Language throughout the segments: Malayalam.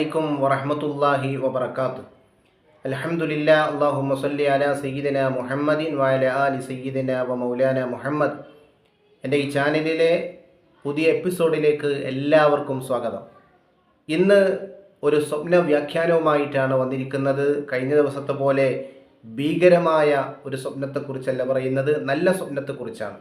അലൈക്കും വറഹമത്തല്ലാഹി വബർക്കാത്തു അലഹമുല്ല അള്ളാഹു സല്ലി അല സയ്യിദന മുഹമ്മദിൻ വാല അലി സയ്യിദന വ മൗലാന മുഹമ്മദ്. എന്റെ ഈ ചാനലിലെ പുതിയ എപ്പിസോഡിലേക്ക് എല്ലാവർക്കും സ്വാഗതം. ഇന്ന് ഒരു സ്വപ്ന വ്യാഖ്യാനവുമായിട്ടാണ് വന്നിരിക്കുന്നത്. കഴിഞ്ഞ ദിവസത്തെ പോലെ ഭീകരമായ ഒരു സ്വപ്നത്തെക്കുറിച്ചല്ല പറയുന്നത്. നല്ല സ്വപ്നത്തെക്കുറിച്ചാണ്.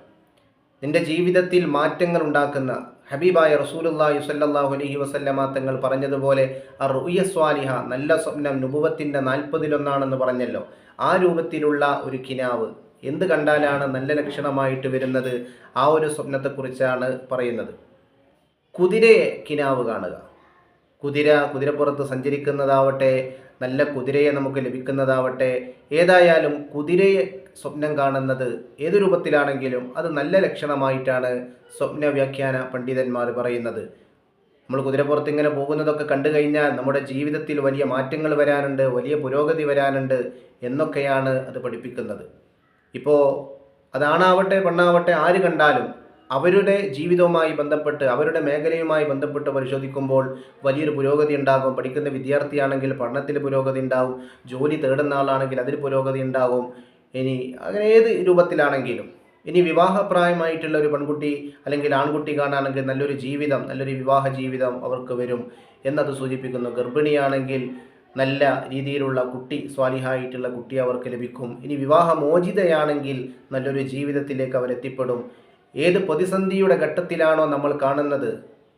നിന്റെ ജീവിതത്തിൽ മാറ്റങ്ങൾ ഉണ്ടാക്കുന്ന ഹബീബായ റസൂലുള്ളാഹി സ്വല്ലല്ലാഹു അലഹി വസല്ലമ തങ്ങൾ പറഞ്ഞതുപോലെ അറുയ സ്വാലിഹ നല്ല സ്വപ്നം നുപുവത്തിന്റെ നാൽപ്പതിലൊന്നാണെന്ന് പറഞ്ഞല്ലോ. ആ രൂപത്തിലുള്ള ഒരു കിനാവ് എന്ത് കണ്ടാലാണ് നല്ല ലക്ഷണമായിട്ട് വരുന്നത്? ആ ഒരു സ്വപ്നത്തെക്കുറിച്ചാണ് പറയുന്നത്. കുതിരയെ കിനാവ് കാണുക. കുതിര കുതിരപ്പുറത്ത് സഞ്ചരിക്കുന്നതാവട്ടെ നല്ല കുതിരയെ നമുക്ക് ലഭിക്കുന്നതാവട്ടെ ഏതായാലും കുതിരയെ സ്വപ്നം കാണുന്നത് ഏത് രൂപത്തിലാണെങ്കിലും അത് നല്ല ലക്ഷണമായിട്ടാണ് സ്വപ്ന വ്യാഖ്യാന പണ്ഡിതന്മാർ പറയുന്നത്. നമ്മൾ കുതിരപ്പുറത്ത് ഇങ്ങനെ പോകുന്നതൊക്കെ കണ്ടു കഴിഞ്ഞാൽ നമ്മുടെ ജീവിതത്തിൽ വലിയ മാറ്റങ്ങൾ വരാനുണ്ട് വലിയ പുരോഗതി വരാനുണ്ട് എന്നൊക്കെയാണ് അത് പഠിപ്പിക്കുന്നത്. ഇപ്പോൾ അതാണാവട്ടെ പെണ്ണാവട്ടെ ആര് കണ്ടാലും അവരുടെ ജീവിതവുമായി ബന്ധപ്പെട്ട് അവരുടെ മേഖലയുമായി ബന്ധപ്പെട്ട് പരിശോധിക്കുമ്പോൾ വലിയൊരു പുരോഗതി ഉണ്ടാകും. പഠിക്കുന്ന വിദ്യാർത്ഥിയാണെങ്കിൽ പഠനത്തിൽ പുരോഗതി ഉണ്ടാകും ജോലി തേടുന്ന ആളാണെങ്കിൽ അതിൽ പുരോഗതി ഉണ്ടാകും. ഇനി അങ്ങനെ ഏത് രൂപത്തിലാണെങ്കിലും ഇനി വിവാഹപ്രായമായിട്ടുള്ള ഒരു പെൺകുട്ടി അല്ലെങ്കിൽ ആൺകുട്ടി കാണാണെങ്കിൽ നല്ലൊരു ജീവിതം നല്ലൊരു വിവാഹ ജീവിതം അവർക്ക് വരും എന്നത് സൂചിപ്പിക്കുന്നു. ഗർഭിണിയാണെങ്കിൽ നല്ല രീതിയിലുള്ള കുട്ടി സ്വാലിഹായിട്ടുള്ള കുട്ടി അവർക്ക് ലഭിക്കും. ഇനി വിവാഹമോചിതയാണെങ്കിൽ നല്ലൊരു ജീവിതത്തിലേക്ക് അവരെത്തിപ്പെടും. ഏത് പ്രതിസന്ധിയുടെ ഘട്ടത്തിലാണോ നമ്മൾ കാണുന്നത്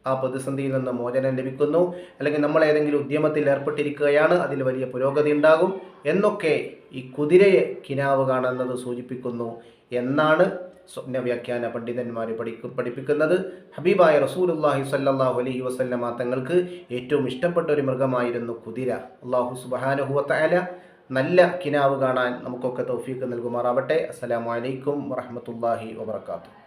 ആ പ്രതിസന്ധിയിൽ നിന്ന് മോചനം ലഭിക്കുന്നു. അല്ലെങ്കിൽ നമ്മൾ ഏതെങ്കിലും ഉദ്യമത്തിൽ ഏർപ്പെട്ടിരിക്കുകയാണ് അതിൽ വലിയ പുരോഗതി ഉണ്ടാകും എന്നൊക്കെ ഈ കുതിരയെ കിനാവ് കാണുന്നത് സൂചിപ്പിക്കുന്നു എന്നാണ് സ്വപ്ന വ്യാഖ്യാന പണ്ഡിതന്മാർ പഠിക്കു പഠിപ്പിക്കുന്നത്. ഹബീബായ റസൂലുല്ലാഹി സല്ലാഹു അലൈഹി വസല്ലമ തങ്ങൾക്ക് ഏറ്റവും ഇഷ്ടപ്പെട്ട ഒരു മൃഗമായിരുന്നു കുതിര. അള്ളാഹു സുബാനുഹുവത്തായ നല്ല കിനാവ് കാണാൻ നമുക്കൊക്കെ തൗഫീക്ക് നൽകുമാറാവട്ടെ. അസ്സലാമു അലൈക്കും വറഹമത്തല്ലാഹി വബർക്കാത്തു